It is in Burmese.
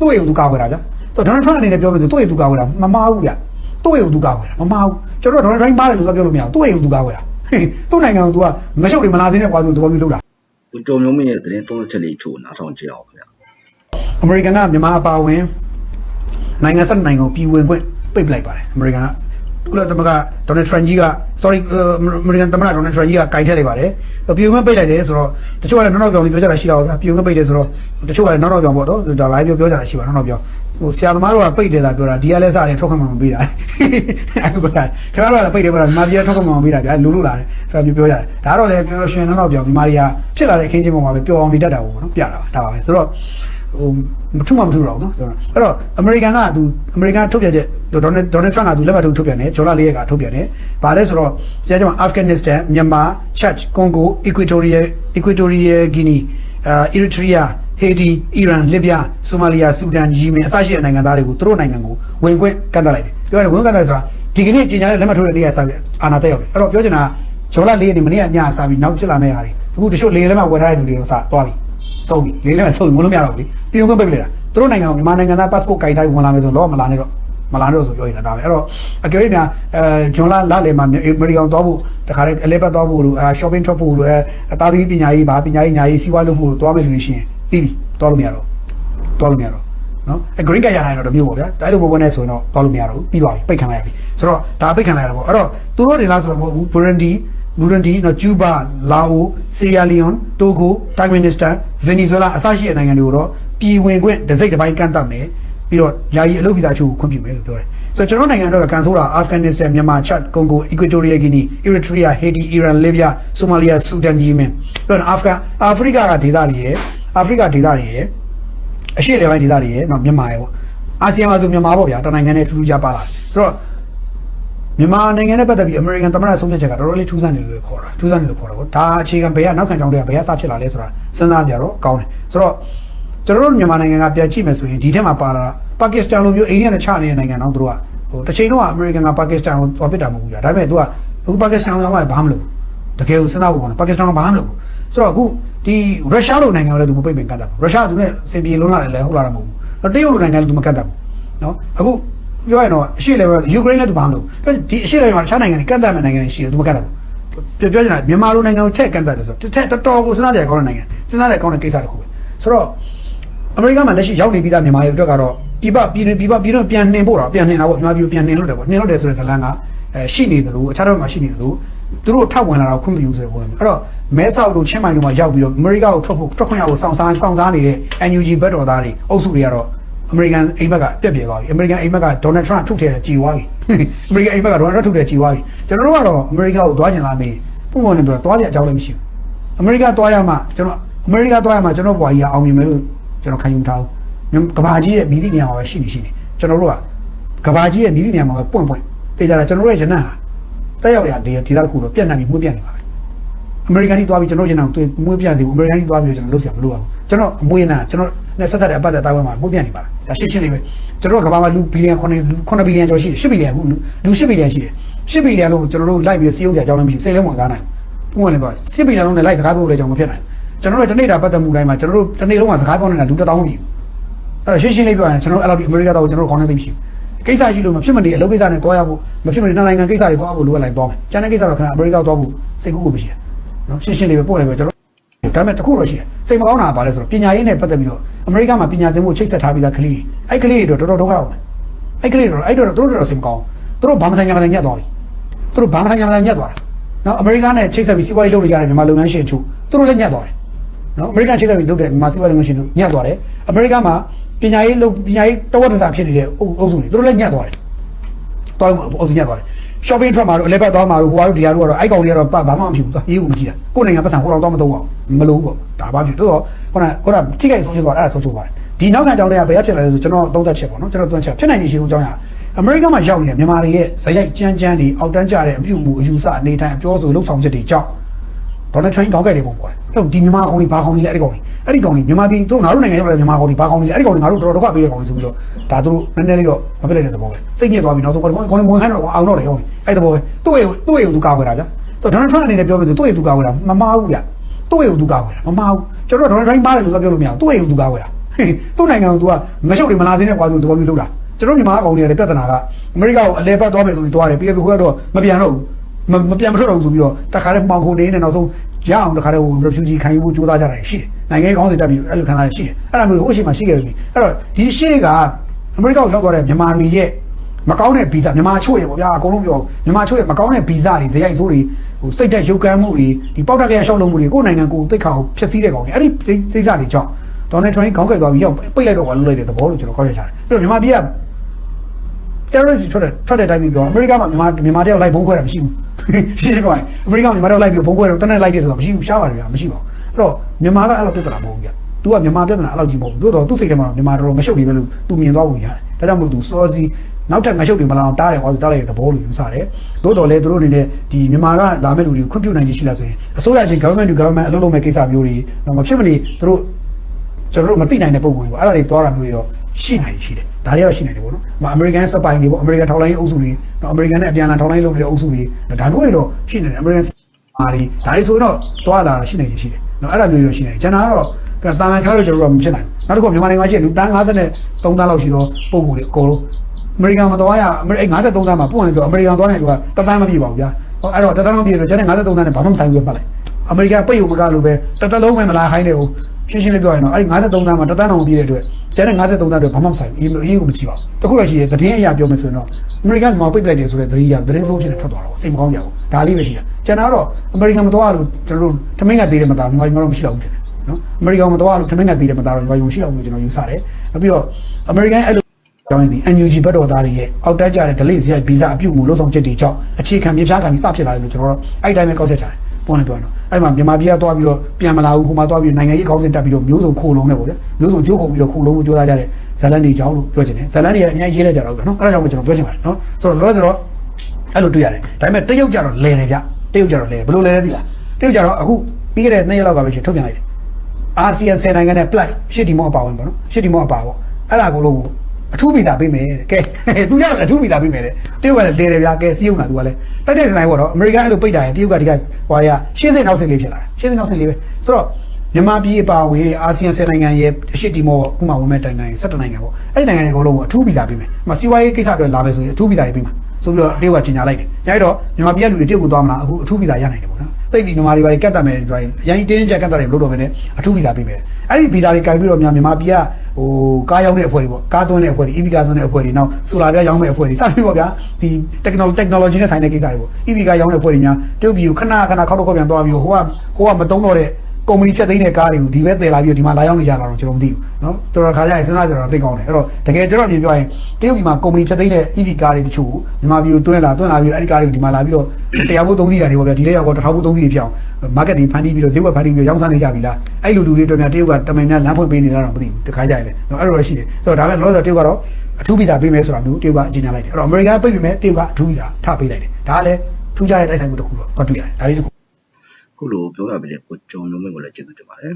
သူ့ရဲ့သူကာကွယ်တာဗျာဆိုတော့ဒေါ်နယ်ထရန့်အနေနဲ့ပြောမယ်ဆိုသူ့ရဲ့သူကာကွယ်တာမမှားဘူးဗျာသူ့ရဲ့သူကာကွယ်တာမမှားဘူးကျွန်တော်ဒေါ်နယ်ထရန့်မားတယ်လို့ပြောလို့မရဘူးသူ့ရဲ့သူကာကွယ်တာဟေးသူ့နိုင်ငံကို तू ကမရှုပ်တွေမလာသေးတဲ့ကွာသူသဘောမျိုးလုပ်တာကိုကျော်မျိုးမင်းရဲ့သတင်းသုံးချက်လေးချို့နားထောင်ကြည့်အောင်ခင်ဗျာအမေရိကန်ကမြန်မာအပါအဝင်နိုင်ငံဆက်နိုင်ငံကိုပြည်ဝင်ခွင့်ပိတ်ပလိုက်ပါတယ်အမေရိကန်က ကုလသမဂ္ဂဒေါ်နယ်ထရန်ကြီးက sorry အမေရိကန်သမ္မတဒေါ်နယ်ထရန်ကြီးကကင်ထည့်လိုက်ပါတယ်ပြည်ဝင်ခွင့်ပိတ်လိုက်တယ်ဆိုတော့တချို့ကလည်းနောက်နောက်ပြောင်လေးပြောကြတာရှိတာပါဗျာပြည်ဝင်ခွင့်ပိတ်တယ်ဆိုတော့တချို့ကလည်းနောက်နောက်ပြောင်ပေါ့တော့ဒါ live ပြောပြောကြတာရှိပါနောက်နောက်ပြောင်ဟိုဆရာသမားတို့ကပိတ်တယ်သာပြောတာဒီကလည်းစတယ်ထုတ်ခမှမပေးတာအခုကခင်ဗျားတို့ကပိတ်တယ်ပြောတာမာပြည်ကထုတ်ခမှမပေးတာဗျာလူလူလာတယ်ဆရာမျိုးပြောရတယ်ဒါတော့လည်းပြောရှင်နောက်နောက်ပြောင်ဒီမာတွေကဖြစ်လာတဲ့အခင်းချင်းပုံမှာပဲပျော်အောင်နေတတ်တာပေါ့နော်ပြတာပါဒါပါပဲဆိုတော့ဟိုမထုမှမထုတော့ဘူးနော်ဆိုတော့အဲ့တော့အမေရိကန်ကသူအမေရိကန်ထုတ်ပြချက် ဒေါ်နယ်ဒေါ်နယ်ထရန့်ကသူလက်မှတ်ထိုးထုတ်ပြန်တယ်ဂျော်လာလေးရကထုတ်ပြန်တယ်။ဘာလဲဆိုတော့ဆရာကြောင့်အာဖဂန်နစ္စတန်မြန်မာချက်ကွန်ဂိုအီကွေတိုရီယယ်အီကွေတိုရီယယ်ဂီနီအာအီရီထရီးယားဟေတီအီရန်လစ်ဗျာဆိုမာလီယာဆူဒန်ယီမင်အစရှိတဲ့နိုင်ငံသားတွေကိုသူတို့နိုင်ငံကိုဝင်ခွင့်ကန့်သတ်လိုက်တယ်။ပြောရတယ်ဝင်ခွင့်ကန့်သတ်ဆိုတာဒီကနေ့ကြီးညာတဲ့လက်မှတ်ထိုးတဲ့နေ့ကစပြီးအာဏာတက်ရောက်တယ်။အဲ့တော့ပြောချင်တာဂျော်လာလေးရနေမနေ့ကညအစားပြီးနောက်ဖြစ်လာမယ့်ဟာတွေအခုတချို့လေလက်မှတ်ဝယ်ထားတဲ့လူတွေတော့စသွားပြီ။ဆုံးပြီလေးလည်းဆုံးမလို့မရတော့ဘူးလေပြုံးခွင့်ပိတ်ပလိုက်တာသူတို့နိုင်ငံကိုမြန်မာနိုင်ငံသား passport ကင်တိုင်းဝင်လာမယ်ဆိုတော့မလာနဲ့တော့ မလာနဲ့တော့ဆိုပြောနေတာဒါပဲအဲ့တော့အကယ်၍များအဲဂျွန်လာလာလေမှာအမေရိကန်သွားဖို့တခါတည်းအလဲပတ်သွားဖို့လို့အဲ shopping ထွက်ဖို့လို့အဲတာသီပညာရေးပါပညာရေးညာရေးစီးပွားလုပ်ဖို့လို့သွားမယ်လူတွေရှိရင်ပြီးပြီသွားလို့မရတော့သွားလို့မရတော့နော်အဲ green card ရနိုင်တော့တမျိုးပေါ့ဗျာဒါအဲ့လိုမဝင်နေဆိုရင်တော့သွားလို့မရတော့ဘူးပြီးသွားပြီပိတ်ခံလိုက်ရပြီဆိုတော့ဒါပိတ်ခံလိုက်ရတာပေါ့အဲ့တော့သူတို့တွေလားဆိုတော့မဟုတ်ဘူး Burundi ဘူရန်ဒီနော်ကျူးဘာလာအိုဆီရီယာလီယွန်တိုဂိုတိုင်မင်နစ္စတာဗင်နီဇွဲလားအစရှိတဲ့နိုင်ငံတွေကိုတော့ပြည်ဝင်ခွင့်တစ်စိတ်တစ်ပိုင်းကန့်သတ်မယ် ပြီးတော့ယာယီအလုပ်ဗီဇာချို့ကိုခွင့်ပြုမယ်လို့ပြောတယ်ဆိုတော့ကျွန်တော်နိုင်ငံတော့ကန်ဆိုးတာအာဖဂန်နစ္စတန်မြန်မာချတ်ကွန်ဂိုအီကွေတိုရီယာဂီနီအီရီထရီးယားဟေတီအီရန်လစ်ဗျာဆိုမာလီယာဆူဒန်ယီမင်ပြီးတော့အာဖဂန်အာဖရိကကဒေသတွေရဲ့အာဖရိကဒေသတွေရဲ့အရှေ့လေပိုင်းဒေသတွေရဲ့နော်မြန်မာရဲ့ပေါ့အာဆီယံမှာဆိုမြန်မာပေါ့ဗျာတနိုင်ငံနဲ့ထူးထူးခြားပါလာတယ်ဆိုတော့မြန်မာနိုင်ငံနဲ့ပတ်သက်ပြီးအမေရိကန်သမ္မတဆုံးဖြတ်ချက်ကတော်တော်လေးထူးဆန်းတယ်လို့ခေါ်တာထူးဆန်းတယ်လို့ခေါ်တာပေါ့ဒါအခြေခံဘယ်ကနောက်ခံကြောင်းတွေကဘယ်ကစဖြစ်လာလဲဆိုတာစဉ်းစားကြတော့ကောင်းတယ်ဆိုတော့ ကျွန်တော်တို့မြန်မာနိုင်ငံကပြန်ကြည့်မယ်ဆိုရင်ဒီထက်မှာပါလာပါကစ္စတန်လိုမျိုးအိန္ဒိယနဲ့ချနေတဲ့နိုင်ငံတော့သူတို့ကဟိုတစ်ချိန်တော့အမေရိကန်ကပါကစ္စတန်ကိုတော်ပစ်တာမဟုတ်ဘူးကြာဒါပေမဲ့သူကအခုပါကစ္စတန်ကဘာမှမလုပ်တကယ်ကိုစဉ်းစားဖို့ကောင်းတယ်ပါကစ္စတန်ကဘာမှမလုပ်ဆိုတော့အခုဒီရုရှားလိုနိုင်ငံကလည်းသူမပိတ်ပင်ကတ်တာရုရှားကသူနဲ့စင်ပြေလုံးလာတယ်လည်းဟုတ်လာတာမဟုတ်ဘူးတရုတ်လိုနိုင်ငံလည်းသူမကတ်တာဘူးနော်အခုပြောရင်တော့အရှိလည်းပဲယူကရိန်းလည်းသူဘာမလုပ်ဒီအရှိလည်းမှာတခြားနိုင်ငံတွေကန့်သတ်မဲ့နိုင်ငံတွေရှိတယ်သူမကန့်သတ်ဘူးပြောပြောချင်တာမြန်မာလိုနိုင်ငံကိုထက်ကန့်သတ်တယ်ဆိုတော့ထက်တော်တော်ကိုစဉ်းစားကြရကောင်းတဲ့နိုင်ငံစဉ်းစားကြရကောင်းတဲ့ကိစ္စတစ်ခုပဲဆိုတော့ အမေရိကန်မှာလက်ရှိရောက်နေပြီးသားမြန်မာတွေအတွက်ကတော့ပြပပြည်ပြပပြည်တော့ပြန်နှင်ဖို့တော့ပြန်နှင်တာပေါ့မြန်မာပြည်ပြန်နှင်လို့တယ်ပေါ့နှင်လို့တယ်ဆိုတဲ့ဇလန်းကအဲရှိနေတယ်လို့အခြားတော့မှရှိနေတယ်လို့သူတို့ထောက်ဝင်လာတော့ခွင့်မပြုဆိုတဲ့ပုံစံအဲ့တော့မဲဆောက်တို့ချင်းမိုင်တို့မှာရောက်ပြီးတော့အမေရိကကိုထွက်ဖို့ထွက်ခွင့်ရဖို့စောင့်စားစောင့်စားနေတဲ့ NUG ဘက်တော်သားတွေအုပ်စုတွေကတော့အမေရိကန်အိမ်ဘက်ကပြက်ပြဲသွားပြီအမေရိကန်အိမ်ဘက်ကဒေါ်နယ်ထရန့်ထုတ်ထည့်တယ်ကြည်သွားပြီအမေရိကန်အိမ်ဘက်ကဒေါ်နယ်ထရန့်ထုတ်တယ်ကြည်သွားပြီကျွန်တော်တို့ကတော့အမေရိကန်ကိုသွားချင်လားမေးပုံမှန်နဲ့ပြောသွားကြအကြောင်းလည်းမရှိဘူးအမေရိကန်သွားရမှကျွန်တော်အမေရိကန်သွားရမှကျွန်တော်ဘွာကြီးကအောင်မြင်မယ်လို့ ကျွန်တော်ခံယူမထားဘူးကဘာကြီးရဲ့မြည်သည့်နေရာမှာပဲရှိနေရှိနေကျွန်တော်တို့ကကဘာကြီးရဲ့မြည်သည့်နေရာမှာပဲပွင့်ပွင့်တေးကြတာကျွန်တော်တို့ရဲ့ရနံ့ဟာတက်ရောက်ရတဲ့ဒေသတစ်ခုတော့ပြက်နှံ့ပြီးမှုပြက်နေပါပဲအမေရိကန်ကြီးသွားပြီးကျွန်တော်ကျွန်တော်တွေ့မွေးပြစီဘူးအမေရိကန်ကြီးသွားပြီးကျွန်တော်လုပ်ဆရာမလုပ်ရဘူးကျွန်တော်အမွေးနာကျွန်တော်နဲ့ဆက်ဆက်တဲ့အပတ်သက်တာဝန်မှာမှုပြက်နေပါလားဒါရှင်းရှင်းလေးပဲကျွန်တော်တို့ကဘာမှလူဘီလီယံ9 9ဘီလီယံကျော်ရှိတယ်10ဘီလီယံခုလူ10ဘီလီယံရှိတယ်10ဘီလီယံလို့ကျွန်တော်တို့လိုက်ပြီးစီးအောင်စရာအကြောင်းလည်းမရှိဘူးစိတ်လည်းဝင်ကားနိုင်ဘူးဘုံကလည်းပါ10ဘီလီယံလုံးနဲ့လိုက်စကားပြောလို့လည်းကျွန်တော်မဖြစ်နိုင်ဘူး ကျွန်တော်တို့တနေ့တာပတ်သက်မှုတိုင်းမှာကျွန်တော်တို့တနေ့လုံးကစကားပြောနေတာလူ1000ပြီအဲ့တော့ရှင်းရှင်းလေးပြောရင်ကျွန်တော်အဲ့လိုဒီအမေရိကတော့ကျွန်တော်တို့ခေါင်းထဲသိမရှိဘူးကိစ္စရှိလို့မဖြစ်မနေအလုပ်ကိစ္စနဲ့တွားရဖို့မဖြစ်မနေနိုင်ငံကိစ္စတွေတွားဖို့လိုအပ်လိုက်တွားမယ်ကျန်တဲ့ကိစ္စတော့ခဏအမေရိကတွားဖို့စိတ်ကူးကိုမရှိဘူးနော်ရှင်းရှင်းလေးပဲပို့လိုက်ပဲကျွန်တော်ဒါပေမဲ့တခုတော့ရှိတယ်စိတ်မကောင်းတာကဘာလဲဆိုတော့ပညာရေးနဲ့ပတ်သက်ပြီးတော့အမေရိကမှာပညာသင်ဖို့ချိတ်ဆက်ထားပြီးသားကလေးတွေအဲ့ကလေးတွေတော့တော်တော်ဒုက္ခရောက်မယ်အဲ့ကလေးတွေတော့အဲ့တော့သူတို့တော့စိတ်မကောင်းသူတို့ဘာမှဆိုင်ညာမှဆိုင်ညက်သွားပြီသူတို့ဘာမှဆိုင်ညာမှဆိုင်ညက်သွားတာနော်အမေရိကနဲ့ချိတ်ဆက်ပြီးစီးပွားရေးလုပ်နေကြတဲ့မြန်မာလုပ်ငန်းရှင်ချို့သူတို့လည်းညက်သွားတယ် နော်အမေရိကန်ချိတ်ဆက်ပြီးလုပ်တဲ့မြန်မာစီးပွားရေးလုပ်ငန်းရှင်တို့ညက်သွားတယ်အမေရိကမှာပညာရေးလုပ်ပညာရေးတဝက်တစားဖြစ်နေတဲ့အုပ်စုတွေသူတို့လည်းညက်သွားတယ်တော်အုပ်စုညက်သွားတယ် shopping ထွက်မှာတော့အလဲဘက်သွားမှာတော့ဟိုကတော့ဒီဟာတို့ကတော့အိုက်ကောင်တွေကတော့ဘာမှမဖြစ်ဘူးသွားရေးကိုမကြည့်တာကိုယ်နိုင်ငံပတ်စံဟိုတော့တော့မတော့ဘူးမလို့ပေါ့ဒါဘာဖြစ်တော့ခုနခုနထိခိုက်ဆုံးချသွားအဲ့ဒါဆုံးချပါတယ်ဒီနောက်ခံကြောင်းတွေကဘယ်ရဖြစ်လာလဲဆိုကျွန်တော်သုံးသက်ချက်ပေါ့နော်ကျွန်တော်သုံးချက်ဖြစ်နိုင်နေရှိဦးကြောင်းရအမေရိကန်မှာရောက်နေတဲ့မြန်မာတွေရဲ့ဇယိုက်ကြမ်းကြမ်းတွေအောက်တန်းကြတဲ့အပြုအမူအယူဆအနေထိုင်အပြောဆိုလှုပ်ဆောင်ချက်တွေကြောင့် ဒေါ်နယ်ထရန့်ကောင်းခဲ့တယ်ပုံပေါ်တယ်အဲ့ဒီမြန်မာကောင်တွေဘာကောင်တွေလဲအဲ့ဒီကောင်တွေအဲ့ဒီကောင်တွေမြန်မာပြည်တို့ငါတို့နိုင်ငံရောက်တဲ့မြန်မာကောင်တွေဘာကောင်တွေလဲအဲ့ဒီကောင်တွေငါတို့တော်တော်ဒုက္ခပေးရကောင်တွေဆိုပြီးတော့ဒါတို့နည်းနည်းလေးတော့မဖြစ်လိုက်တဲ့သဘောပဲစိတ်ညစ်သွားပြီနောက်ဆုံးကောင်ကောင်ဝင်ခိုင်းတော့အောင်တော့တယ်ကောင်အဲ့သဘောပဲသူ့ရဲ့သူ့ရဲ့သူကာကွယ်တာဗျာဆိုတော့ဒေါ်နယ်ထရန့်အနေနဲ့ပြောမယ်ဆိုသူ့ရဲ့သူကာကွယ်တာမမှားဘူးဗျာသူ့ရဲ့သူကာကွယ်တာမမှားဘူးကျွန်တော်ဒေါ်နယ်ထရန့်မားတယ်လို့ပြောလို့မရဘူးသူ့ရဲ့သူကာကွယ်တာသူ့နိုင်ငံကို तू ကမရှုပ်တွေမလာသေးတဲ့ကွာသူသဘောမျိုးလုပ်တာကျွန်တော်မြန်မာကောင်တွေကလည်းပြဿနာကအမေရိကကိုအလဲပတ်သွားမယ်ဆိုရင်သွားတယ်ပြီးတော့ဟိုကတော့မပြန်တော့ဘူး မမပြန်မထွက်တော့ဘူးဆိုပြီးတော့တခါတည်းမှောင်ခိုနေနေနောက်ဆုံးရအောင်တခါတည်းဟို refugee ခံယူဖို့ကြိုးစားကြတာရှိတယ်နိုင်ငံကောင်းစီတက်ပြီးအဲ့လိုခံစားရရှိတယ်အဲ့ဒါမျိုးဟိုရှိမှရှိခဲ့ပြီအဲ့တော့ဒီရှေ့ကအမေရိကကိုရောက်သွားတဲ့မြန်မာတွေရဲ့မကောင်းတဲ့ဗီဇမြန်မာချို့ရေပေါ့ဗျာအကုန်လုံးပြောမြန်မာချို့ရေမကောင်းတဲ့ဗီဇတွေဇယိုက်ဆိုးတွေဟိုစိတ်တက်ရုပ်ကမ်းမှုတွေဒီပေါက်တက်ကြရရှောက်လုံးမှုတွေကိုယ့်နိုင်ငံကိုယ်သိက္ခာကိုဖျက်ဆီးတဲ့ကောင်တွေအဲ့ဒီစိတ်စတွေကြောင့်ဒေါ်နယ်ထရန့်ခေါင်းကပ်သွားပြီးရောက်ပိတ်လိုက်တော့ကွာလွတ်လိုက်တဲ့သဘောလို့ကျွန်တော်ခေါ်ရချတယ်ပြီးတော့မြန်မာပြည်က terrorist ထွက်တဲ့ထွက်တဲ့တိုင်းပြီးပြောအမေရိကမှာမြန်မာမြန်မာတယောက်လိုက်ဘုံခွဲတာမရှိဘူး ရှင်းရှင်းပြောရင်အမေရိကမှာမြန်မာတယောက်လိုက်ပြီးဘုံခွဲတော့တနက်လိုက်တယ်ဆိုတာမရှိဘူးရှားပါတယ်ဗျာမရှိပါဘူးအဲ့တော့မြန်မာကအဲ့လိုပြဿနာမဟုတ်ဘူးဗျာ तू ကမြန်မာပြဿနာအဲ့လိုကြီးမဟုတ်ဘူးတိုးတော့သူ့စိတ်ထဲမှာမြန်မာတော်တော်မရှုပ်နေပဲလို့ तू မြင်သွားပုံရတယ်ဒါကြောင့်မလို့ तू စောစီနောက်ထပ်ငါရှုပ်တွေမလာအောင်တားတယ်ဟောတားလိုက်တဲ့သဘောလို့ယူဆတယ်တိုးတော်လဲသူတို့အနေနဲ့ဒီမြန်မာကလာမဲ့လူတွေကိုခွင့်ပြုနိုင်ခြင်းရှိလားဆိုရင်အစိုးရချင်း government to government အလုပ်လုပ်မဲ့ကိစ္စမျိုးတွေတော့မဖြစ်မနေသူတို့ ကျွန်တော်တို့မသိနိုင်တဲ့ပုံစံတွေပေါ့အဲ့ဒါတွေသွားတာမျိုးတွေတော့ရှိနိုင်ရှိတယ် ဒါတွေကတော့ရှိနိုင်တယ်ပေါ့နော်။မအမေရိကန်စပိုင်တွေပေါ့အမေရိကန်ထောက်လိုင်းအုပ်စုတွေတော့အမေရိကန်နဲ့အပြန်အလှန်ထောက်လိုင်းလုပ်နေတဲ့အုပ်စုတွေဒါမျိုးတွေတော့ရှိနေတယ်အမေရိကန်အားတွေဒါတွေဆိုရင်တော့သွားလာရှိနေရှိရှိတယ်။နော်အဲ့ဒါမျိုးတွေတော့ရှိနေတယ်။ကျွန်တော်ကတော့တာမန်ခါလို့ကျွန်တော်တို့ကမဖြစ်နိုင်ဘူး။နောက်တစ်ခုမြန်မာနိုင်ငံမှာရှိတဲ့လူတန်း53တန်းလောက်ရှိသောပုံကိုယ်တွေအကုန်လုံးအမေရိကန်မှာသွားရအမေရိကန်53တန်းမှာပို့နေတော့အမေရိကန်သွားနေတော့တသန်းမပြည့်ပါဘူးဗျာ။ဟောအဲ့တော့တသန်းမပြည့်တော့ကျန်တဲ့53တန်းနဲ့ဘာမှမဆိုင်ဘူးပဲပတ်လိုက်။အမေရိကန်ပိတ်ုံမကလို့ပဲတစ်သက်လုံးပဲမလာဟိုင်းတယ်ဟို ရှင်းရှင်းလေးပြောရင်တော့အဲ့ဒီ53တန်းမှာတစ်သန်းတောင်ပြည့်တဲ့အတွက်ကျန်တဲ့53တန်းတွေဘာမှမဆိုင်ဘူးအေးအေးကိုမကြည့်ပါဘူးတခုတော့ရှိတယ်သတင်းအရာပြောမယ်ဆိုရင်တော့အမေရိကန်မှာပိတ်ပလိုက်တယ်ဆိုတဲ့သတင်းရသတင်းဆိုးဖြစ်နေထွက်သွားတော့စိတ်မကောင်းကြဘူးဒါလေးပဲရှိတာကျန်တာတော့အမေရိကန်မတော်ရလို့ကျွန်တော်တို့ထမင်းကသေးတယ်မသားဘူးညီမတို့မရှိတော့ဘူးဖြစ်တယ်နော်အမေရိကန်မတော်ရလို့ထမင်းကသေးတယ်မသားတော့ညီမတို့မရှိတော့ဘူးကျွန်တော်ယူဆတယ်နောက်ပြီးတော့အမေရိကန်အဲ့လိုကြောင်းရင်ဒီ NUG ဘက်တော်သားတွေရဲ့အောက်တက်ကြတဲ့ delay ဇရိုက်ဗီဇအပြုတ်မှုလုံးဆောင်ချက်တွေကြောင့်အခြေခံမြေပြားခံပြီးစဖြစ်လာတယ်လို့ကျွန်တော်တို့အဲ့တိုင်းပဲကောက်ချက်ချတယ် ပုံနဲ့ပြောရင်တော့အဲ့မှာမြန်မာပြည်ကသွားပြီးတော့ပြန်မလာဘူးဟိုမှာသွားပြီးနိုင်ငံရေးကောင်းစင်တက်ပြီးတော့မျိုးစုံခိုးလုံးနဲ့ပေါ့ဗျမျိုးစုံကြိုးခုံပြီးတော့ခိုးလုံးကိုကြိုးစားကြတဲ့ဇလန်တွေကြောင်းလို့ပြောချင်တယ်ဇလန်တွေကအများကြီးရေးလိုက်ကြတော့ဗျနော်အဲ့ဒါကြောင့်မို့ကျွန်တော်ပြောချင်ပါတယ်နော်ဆိုတော့လောဆိုတော့အဲ့လိုတွေ့ရတယ်ဒါပေမဲ့တရုတ်ကြတော့လဲတယ်ဗျတရုတ်ကြတော့လဲဘယ်လိုလဲလဲသိလားတရုတ်ကြတော့အခုပြီးခဲ့တဲ့နှစ်ရက်လောက်ကပဲရှင်ထုတ်ပြန်လိုက်တယ်အာဆီယံ10နိုင်ငံနဲ့ plus ရှစ်တီမောအပါဝင်ပေါ့နော်ရှစ်တီမောအပါပေါ့အဲ့ဒါကိုလို့ အထူးဗီဇာပေးမယ်တဲ့ကဲသူရအထူးဗီဇာပေးမယ်တဲ့တရုတ်ကလည်းတဲတယ်ဗျာကဲစီးုံတာသူကလည်းတိုက်တဲ့စနိုင်ပေါ့နော်အမေရိကန်အဲ့လိုပိတ်တာရင်တရုတ်ကဒီကဟွာရရှင်းစင်နောက်စင်လေးဖြစ်လာတယ်ရှင်းစင်နောက်စင်လေးပဲဆိုတော့မြန်မာပြည်အပါဝင်အာဆီယံ10နိုင်ငံရဲ့အရှိတီမောဥမာဝင်မဲ့တိုင်ငံ17နိုင်ငံပေါ့အဲ့ဒီနိုင်ငံတွေအကုန်လုံးကိုအထူးဗီဇာပေးမယ်။မစီဝါရေးကိစ္စအတွက်လာမယ်ဆိုရင်အထူးဗီဇာတွေပေးမှာဆိုပြီးတော့တရုတ်ကကြီးညာလိုက်တယ်။ညတော့မြန်မာပြည်ကလူတွေတရုတ်ကိုသွားမလားအခုအထူးဗီဇာရနိုင်တယ်ပေါ့နော်။ သိပြီမြန်မာတွေဘာတွေကတ်တတ်မယ်ပြောရင်အရင်တင်းကြပ်ကတ်တတ်တယ်မလို့တော့ဘဲနဲ့အထူးဗီဇာပေးမယ်။အဲ့ဒီဗီဇာတွေကင်ပြီးတော့မြန်မာပြည်ကဟိုကားရောက်တဲ့အဖွဲ့တွေပေါ့ကားသွင်းတဲ့အဖွဲ့တွေ EV ကားသွင်းတဲ့အဖွဲ့တွေနောက်ဆိုလာပြရောင်းမဲ့အဖွဲ့တွေစသဖြင့်ပေါ့ဗျာဒီ technology technology နဲ့ဆိုင်တဲ့ကိစ္စတွေပေါ့ EV ကားရောင်းတဲ့အဖွဲ့တွေများတရုတ်ပြည်ကိုခဏခဏခောက်တော့ခောက်ပြန်သွားပြီးတော့ဟိုကဟိုကမတုံးတော့တဲ့ ကုမ္ပဏီဖြတ်သိမ်းတဲ့ကားတွေကိုဒီဘက်တည်လာပြီးတော့ဒီမှာလာရောက်နေကြတာတော့ကျွန်တော်မသိဘူးเนาะတော်တော်ခါကြရင်စဉ်းစားကြတော့သိကောင်းတယ်အဲ့တော့တကယ်ကျွန်တော်ပြင်ပြောရင်တရုတ်ပြည်မှာကုမ္ပဏီဖြတ်သိမ်းတဲ့ EV ကားတွေတချို့ကိုမြန်မာပြည်ကိုတွင်းလာတွင်းလာပြီးတော့အဲ့ဒီကားတွေကိုဒီမှာလာပြီးတော့တရားဖို့သုံးစီးတာတွေပေါ့ဗျာဒီလေးရောက်တော့တစ်ထောင်ဖို့သုံးစီးတွေဖြစ်အောင် market တွေဖန်တီးပြီးတော့ဈေးကွက်ဖန်တီးပြီးတော့ရောင်းစားနေကြပြီလားအဲ့လိုလူတွေတို့များတရုတ်ကတမန်များလမ်းဖွင့်ပေးနေတာတော့မသိဘူးတခါကြရင်လေเนาะအဲ့လိုတော့ရှိတယ်ဆိုတော့ဒါပေမဲ့လောလောဆယ်တရုတ်ကတော့အထူးဗီဇာပေးမယ်ဆိုတာမျိုးတရုတ်ကအကြီးညာလိုက်တယ်အဲ့တော့အမေရိကန်ပိတ်ပြီမဲ့တရုတ်ကအထူးဗီဇာထပေးလိုက်တယ်ဒါကလည်းထူးခြားတဲ့တိုက်ဆိုင်မှုတစ်ခုတော့တွေ့ရတယ်ဒါလေးတစ်ခု ခုလိုပြောရပြီလေကိုကြုံလုံးမင်းကိုလည်းကျေးဇူးတင်ပါတယ်